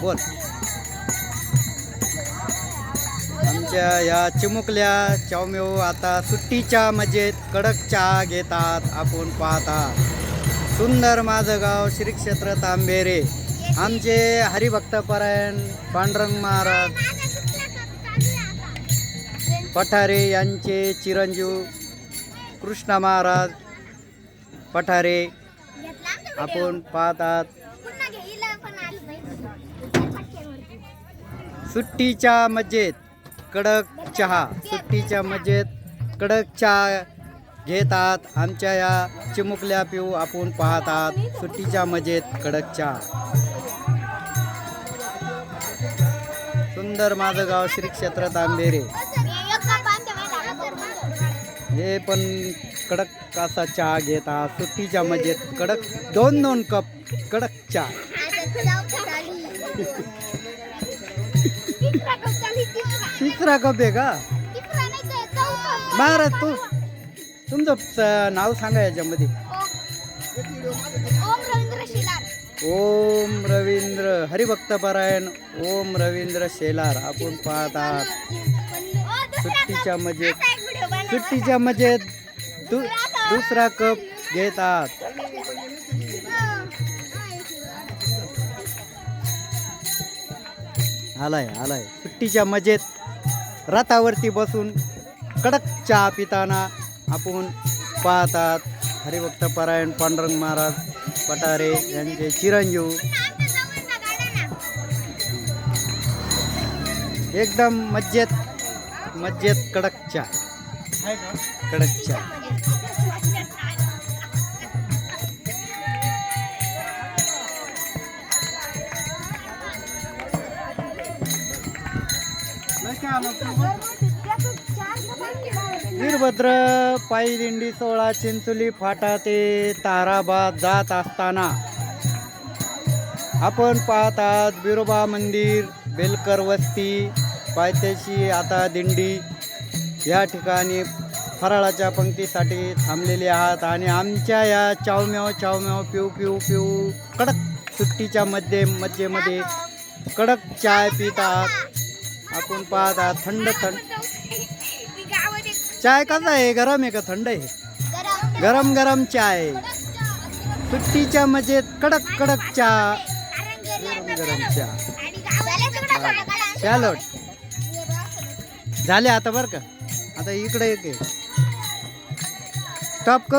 बोल. आमच्या या चिमुकल्या चावमेव आता सुट्टीच्या मजेत कडक चहा घेतात आपण पाहता. सुंदर माझं गाव श्री क्षेत्र तांबेरे. आमचे हरिभक्तपरायण पांडुरंग महाराज. पठारे यांचे चिरंजीव कृष्ण महाराज पठारे. आपण पाहतात. सुट्टीच्या मजेत कडक चहा. सुट्टीच्या मजेत कडक चहा घेतात आमच्या या चिमुकल्या पिऊ आपण पाहतात सुट्टीच्या मजेत कडक चहा. सुंदर माझं गाव श्री क्षेत्र तांबेरे. हे पण कडक असा चहा घेतात. सुट्टीच्या मजेत कडक दोन दोन कप कडक चहा. तिसरा कप आहे का? महाराज तू तुमचं स- नाव सांगा याच्यामध्ये. ओम रवींद्र हरिभक्तपरायण ओम रवींद्र शेलार. आपण पाहतात सुट्टीच्या मजेत सुट्टीच्या मजेत दु दुसरा कप घेतात. आलाय आलाय. सुट्टीच्या मजेत रथावरती बसून कडक चहा पिताना आपण पाहतात हरिभक्त परायण पांडुरंग महाराज पटारे यांचे चिरंजीव. एकदम मज्जेत मज्जेत कडक चहा. कडक चहा. वीरभद्र पायी दिंडी सोळा चिंचोली फाटा ते ताराबाद जात असताना आपण पाहतात बिरोबा मंदिर बेलकर वस्ती पायथ्याशी आता दिंडी या ठिकाणी फराळाच्या पंक्तीसाठी थांबलेले आहात आणि आमच्या या चावम्याव चावम्याव पिऊ पिऊ पिऊ कडक सुट्टीच्या मध्ये मध्येमध्ये कडक चाय पितात. आपण पाहतात थंड थंड. चाय कसा आहे? गरम आहे का थंड आहे? गरम गरम चाय. सुट्टीच्या मजेत कडक कडक चहा. गरम गरम चहा. सॅलड झाले आता बरं का? आता इकडे एक टॉप करू.